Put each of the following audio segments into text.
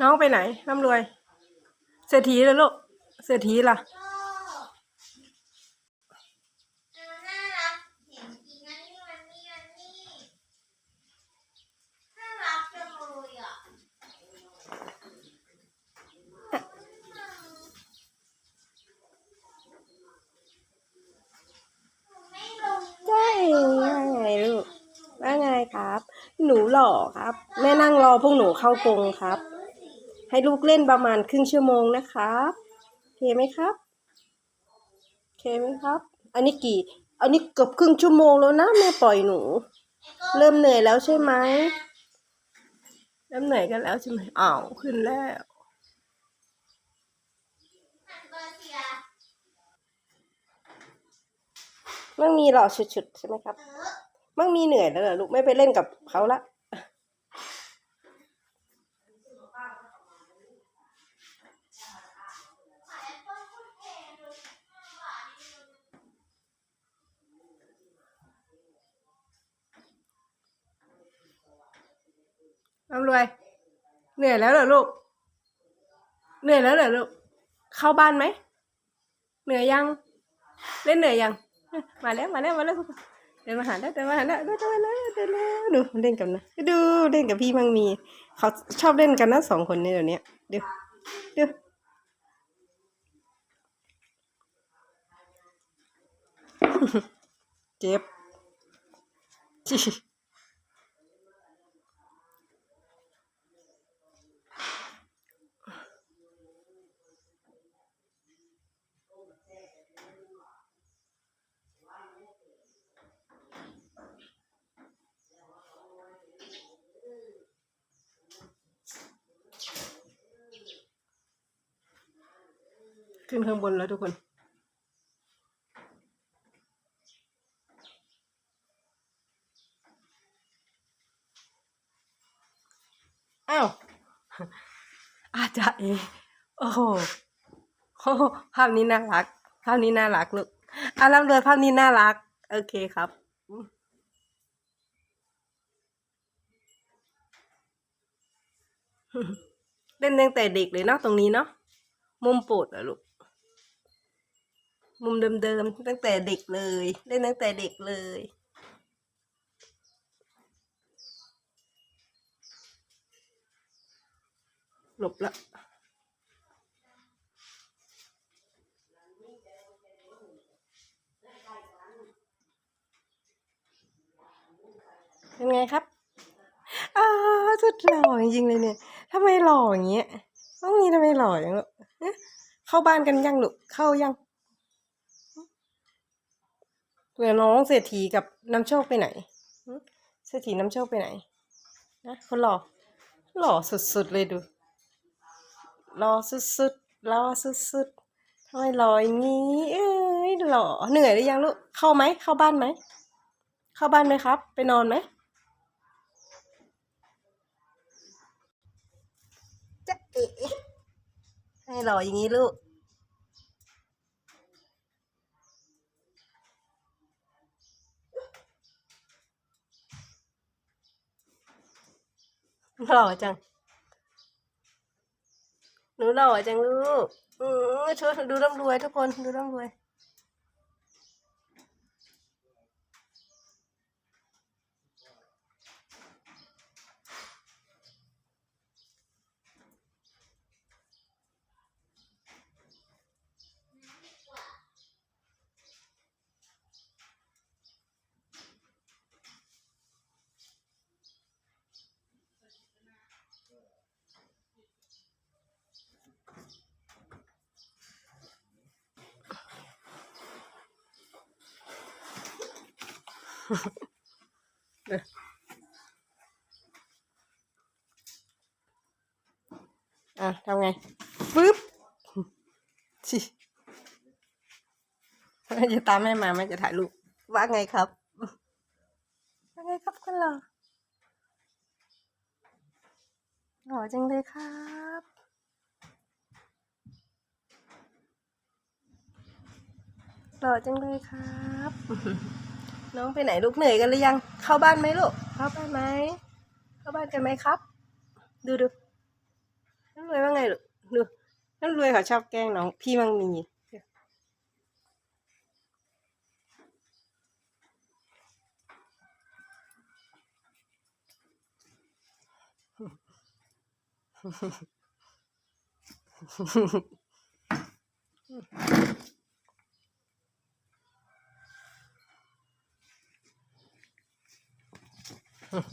น้องไปไหนร่ำรวย เศรษฐีเลยลูก เศรษฐีล่ะเออน่ารักเห็นจริงนะนี่มันนี่มันนี่น่ารักจังเลยอะไม่ลงใช่ว่าไงลูกว่าไงครับ หนูหล่อครับ แม่นั่งรอพวกหนูเข้ากรงครับ ให้ลูกเล่นประมาณครึ่งชั่วโมงนะครับโอเคไหมครับโอเคไหมครับ อันนี้กี่ อันนี้เกือบครึ่งชั่วโมงแล้วนะแม่ปล่อยหนู เริ่มเหนื่อยแล้วใช่ไหมเริ่มเหนื่อยกันแล้วใช่ไหมอ้าวขึ้นแล้วมั่งมีหล่อฉุดๆใช่ไหมครับ มั่งมีเหนื่อยแล้วเหรอลูกไม่ไปเล่นกับเขาละ ขายแอปเปิ้ลคุณแพงเลยห้าบาทนี่มัน ร่ำรวย เหนื่อยแล้วเหรอลูก เหนื่อยแล้วเหรอลูก เข้าบ้านไหม เหนื่อยยัง เล่นเหนื่อยยัง มาแล้วมาแล้วมาแล้วเดินมาหาแล้วเดินมาหาแล้วเดินมาแล้วเดินแล้วดูเล่นกันนะดูเล่นกับพี่มังมี เขาชอบเล่นกันนะสองคนในี้เดี๋ยวนี้ดูดูเจ็บ ขึ้นข้างบนแล้วทุกคนอ้าวอาจารย์เอโอ้โหโอ้โหภาพนี้น่ารัก ภาพนี้น่ารักลูกอาร่ำเรือภาพนี้น่ารัก โอเคครับเล่นตั้งแต่เด็กเลยเนาะตรงนี้เนาะมุมโปรดอะลูก มุมเดิมๆตั้งแต่เด็กเลยเล่นตั้งแต่เด็กเลย หลบละเป็นไงครับอ้าสุดหล่อจริงๆเลยเนี่ยทำไมหล่ออย่างเงี้ยต้องนี้ทำไมหล่ออย่างลูกเข้าบ้านกันยังลูกเข้ายัง เหลือน้องเศรษฐีกับน้ำโชคไปไหนเศรษฐีน้ำโชคไปไหนนะคนหล่อหล่อสุดๆเลยดูรอสุดๆรอสุดๆทำไมรออย่างนี้ เอ้ยหล่อเหนื่อยหรือยังลูกเข้าไหมเข้าบ้านไหมเข้าบ้านไหมครับ ไปนอนไหมจะเอ๋ให้หล่ออย่างนี้ลูก หล่อจัง หนูหล่อจังลูก อือช่วยดูร่ำรวยทุกคน ดูร่ำรวย อะทำไงปึ๊บชิจะตามแม่มาแม่จะถ่ายรูปว่าไงครับว่าไงครับคุณหล่อหล่อจังเลยครับหล่อจังเลยครับ น้องไปไหนลูกเหนื่อยกันหรือยัง เข้าบ้านไหมลูก เข้าบ้านไหม เข้าบ้านกันไหมครับ ดูดูน้องรวยว่าไงลูก ดูน้องรวยเขาชอบแกล้งน้อง พี่มังมี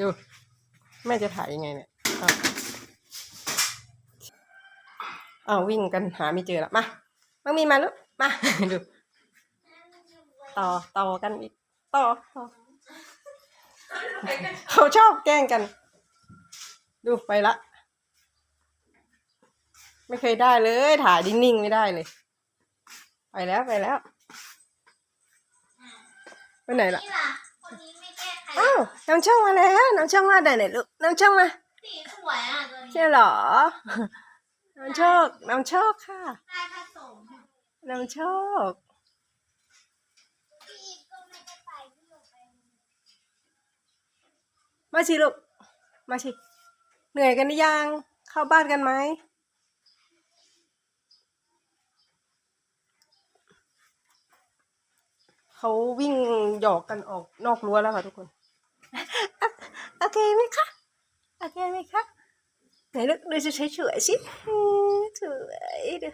ดู แม่จะถ่ายยังไงเนี่ยอ้าวอ้าววิ่งกันหาไม่เจอละมามังมีมาลูกมา ดู ต่อต่อกันอีก ต่อต่อเขาชอบแกล้งกัน ดูไปละ ไม่เคยได้เลย ถ่ายนิ่งๆไม่ได้เลย ไปแล้วไปแล้ว ไปไหนล่ะ อ้าวน้องช่องมาแล้วน้องช่องมาได้ไหนลูกน้องช่องมาสีสวยอะตัวนี้ใช่เหรอ น้องโชค น้องโชคค่ะ ลายผสมน้องโชค พี่ก็ไม่ได้ไปพี่หนูไปมาสิลูก มาสิ เหนื่อยกันหรือยัง เข้าบ้านกันไหม เขาวิ่งหยอกกันออกนอกรั้วแล้วค่ะทุกคน โอเคไหมคะ โอเคไหมคะ ไหนลูกดูจะใช้เฉยๆสิอืมสวยดู